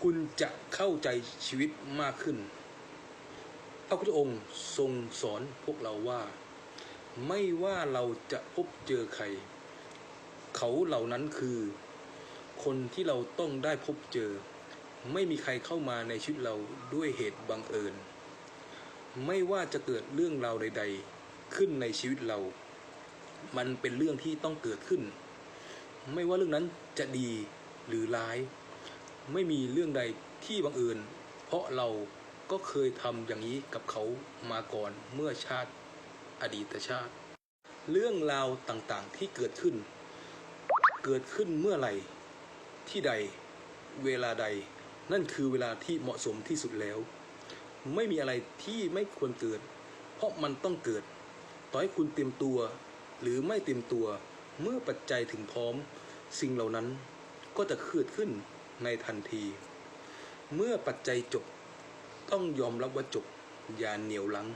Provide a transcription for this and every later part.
คุณจะเข้าใจชีวิตมากขึ้น พระพุทธองค์ทรงสอนพวกเราว่า ไม่ว่าเราจะพบเจอใคร เขาเหล่านั้นคือ คนที่เราต้องได้พบเจอ ไม่มีใครเข้ามาในชีวิตเราด้วยเหตุบังเอิญ ไม่ว่าจะเกิดเรื่องราวใด ๆ ขึ้นในชีวิตเรา มันเป็นเรื่องที่ต้องเกิดขึ้น ไม่ว่าเรื่องนั้นจะดีหรือร้าย ไม่มีเรื่องใดที่บังเอิญเพราะเราก็เคยทำอย่างนี้กับเขามาก่อนเมื่อชาติอดีตชาติ เรื่องราวต่างๆที่เกิดขึ้น เกิดขึ้นเมื่อไหร่ ที่ใด เวลาใด นั่นคือเวลาที่เหมาะสมที่สุดแล้ว ไม่มีอะไรที่ไม่ควรเกิด เพราะมันต้องเกิด ต่อให้คุณเตรียมตัว หรือไม่เตรียมตัว เมื่อปัจจัยถึงพร้อม สิ่งเหล่านั้นก็จะเกิดขึ้น ในทันที เมื่อปัจจัยจบ ต้องยอมรับว่าจบ อย่าเหนียวลัง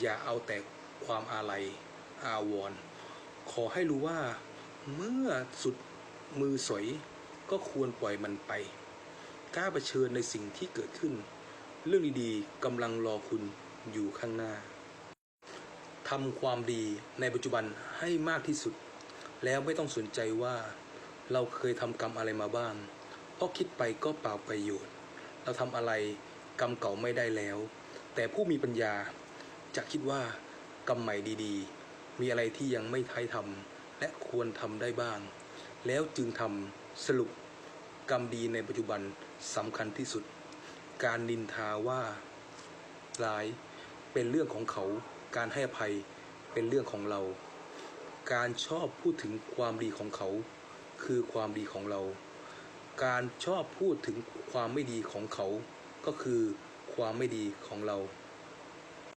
อย่าเอาแต่ความอาลัย อาวรณ์ขอให้รู้ว่า เมื่อสุดมือสอยก็ควรปล่อยมันไป กล้าเผชิญในสิ่งที่เกิดขึ้น เรื่องดีๆกำลังรอคุณอยู่ข้างหน้าทำความดีในปัจจุบันให้มากที่สุด แล้วไม่ต้องสนใจว่าเราเคยทำกรรมอะไรมาบ้าง เพราะคิดไปก็เปล่าประโยชน์ เราทำอะไรกรรมเก่าไม่ได้แล้ว แต่ผู้มีปัญญาจะคิดว่ากรรมใหม่ดีๆ มีอะไรที่ยังไม่ท้ายทำและควรทำได้บ้าง แล้วจึงทำสรุปกรรมดีในปัจจุบันสำคัญที่สุด การนินทาว่าร้ายเป็นเรื่องของเขา การให้อภัยเป็นเรื่องของเรา การชอบพูดถึงความดีของเขา คือความดีของเรา การชอบพูดถึงความไม่ดีของเขา ก็คือความไม่ดีของเรา